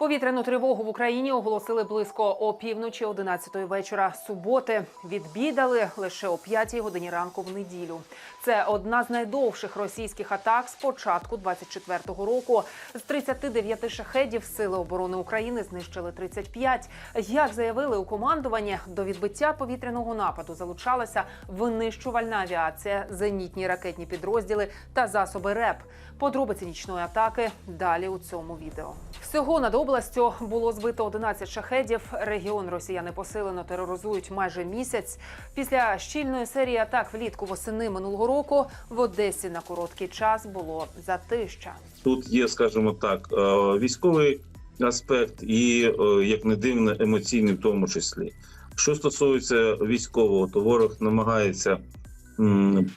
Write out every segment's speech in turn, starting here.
Повітряну тривогу в Україні оголосили близько опівночі 11 вечора суботи. Відбідали лише о 5 годині ранку в неділю. Це одна з найдовших російських атак з початку 24-го року. З 39 шахедів сили оборони України знищили 35. Як заявили у командуванні, до відбиття повітряного нападу залучалася винищувальна авіація, зенітні ракетні підрозділи та засоби РЕП. Подробиці нічної атаки далі у цьому відео. Всього над областю було збито 11 шахедів. Регіон росіяни посилено тероризують майже місяць. Після щільної серії атак влітку восени минулого року в Одесі на короткий час було затища. Тут є, скажімо так, е, військовий аспект і, е, як не дивно, емоційний в тому числі. Що стосується військового, то ворог намагається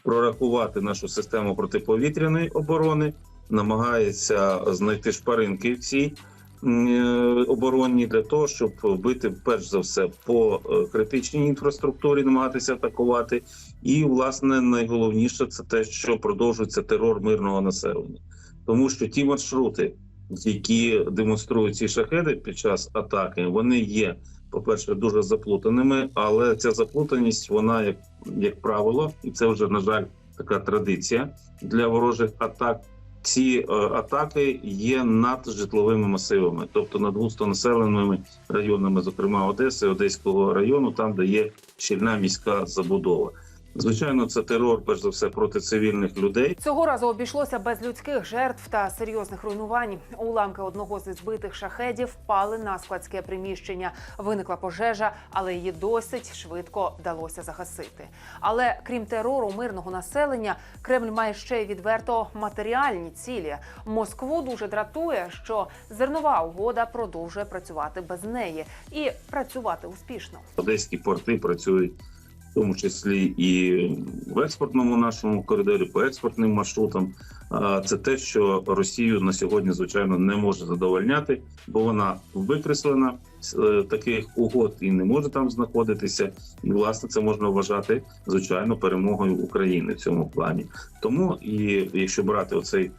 прорахувати нашу систему протиповітряної оборони, намагається знайти шпаринки в цій оборонні для того, щоб бити перш за все по е, критичній інфраструктурі, намагатися атакувати. І, власне, найголовніше це те, що продовжується терор мирного населення тому що ті маршрути, які демонструють ці шахеди під час атаки, вони є, по-перше, дуже заплутаними, але ця заплутаність, вона як, як правило, і це вже на жаль така традиція для ворожих атак. Ці е, атаки є над житловими масивами, тобто над густонаселеними районами, зокрема Одеси, Одеського району, там де є щільна міська забудова. Звичайно, це терор, перш за все, проти цивільних людей. Цього разу обійшлося без людських жертв та серйозних руйнувань. Уламки одного з збитих шахедів впали на складське приміщення. Виникла пожежа, але її досить швидко вдалося загасити. Але крім терору мирного населення, Кремль має ще й відверто матеріальні цілі. Москву дуже дратує, що зернова угода продовжує працювати без неї і працювати успішно. Одеські порти працюють тому числі і в експортному нашому коридорі, по експортним маршрутам. Це те, що Росію на сьогодні звичайно не може задовольняти, бо вона викреслена з е, таких угод і не може там знаходитися. І власне це можна вважати звичайно перемогою України в цьому плані. Тому і якщо брати оцей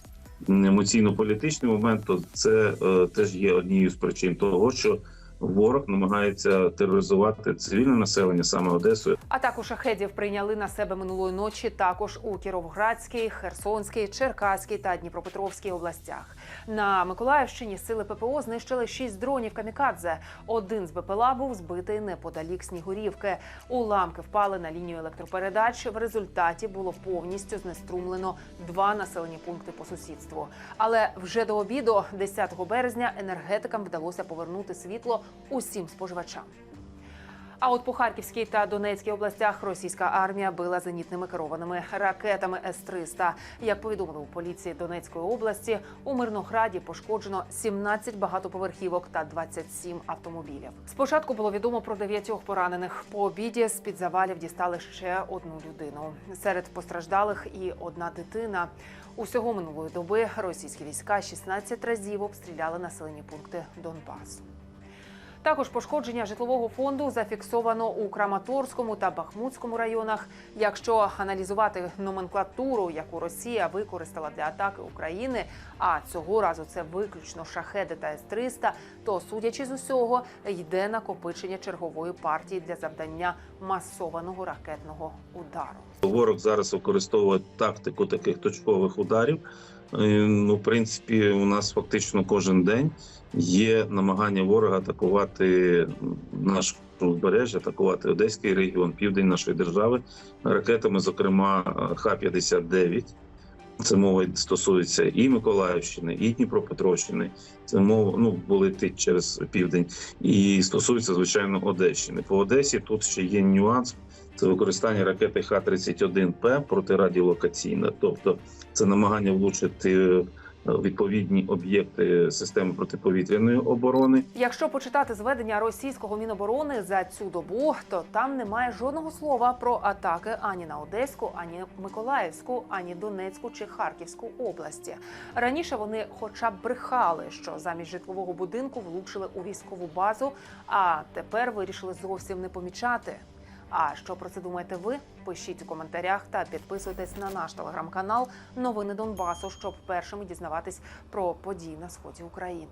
емоційно-політичний момент, то це е, теж є однією з причин того, що ворог намагається тероризувати цивільне населення саме Одесою. Атаку шахедів прийняли на себе минулої ночі також у Кіровоградській, Херсонській, Черкаській та Дніпропетровській областях. На Миколаївщині сили ППО знищили шість дронів камікадзе. Один з БПЛА був збитий неподалік Снігурівки. Уламки впали на лінію електропередач. В результаті було повністю знеструмлено два населені пункти по сусідству. Але вже до обіду, 10 березня, енергетикам вдалося повернути світло усім споживачам. А от по Харківській та Донецькій областях російська армія била зенітними керованими ракетами С-300. Як повідомили у поліції Донецької області, у Мирнограді пошкоджено 17 багатоповерхівок та 27 автомобілів. Спочатку було відомо про дев'ятьох поранених. По обіді з під завалів дістали ще одну людину. Серед постраждалих і одна дитина. Усього минулої доби російські війська 16 разів обстріляли населені пункти Донбасу. Також пошкодження житлового фонду зафіксовано у Краматорському та Бахмутському районах. Якщо аналізувати номенклатуру, яку Росія використала для атаки України, а цього разу це виключно шахеди та С-300, то судячи з усього, йде накопичення чергової партії для завдання масованого ракетного удару. Ворог зараз використовує тактику таких точкових ударів. Ну, в принципі, у нас фактично кожен день є намагання ворога атакувати наше узбережжя, атакувати Одеський регіон, південь нашої держави ракетами, зокрема Х-59. Це мова стосується і Миколаївщини, і Дніпропетровщини. Це мова ну летить через південь, і стосується звичайно Одещини. По Одесі тут ще є нюанс. Це використання ракети Х-31П протирадіолокаційна, тобто це намагання влучити е, відповідні об'єкти системи протиповітряної оборони. Якщо почитати зведення російського міноборони за цю добу, то там немає жодного слова про атаки ані на Одеську, ані Миколаївську, ані Донецьку чи Харківську області. Раніше вони, хоча б брехали, що замість житлового будинку влучили у військову базу, а тепер вирішили зовсім не помічати. А що про це думаєте ви? Пишіть у коментарях та підписуйтесь на наш телеграм-канал Новини Донбасу, щоб першими дізнаватись про події на сході України.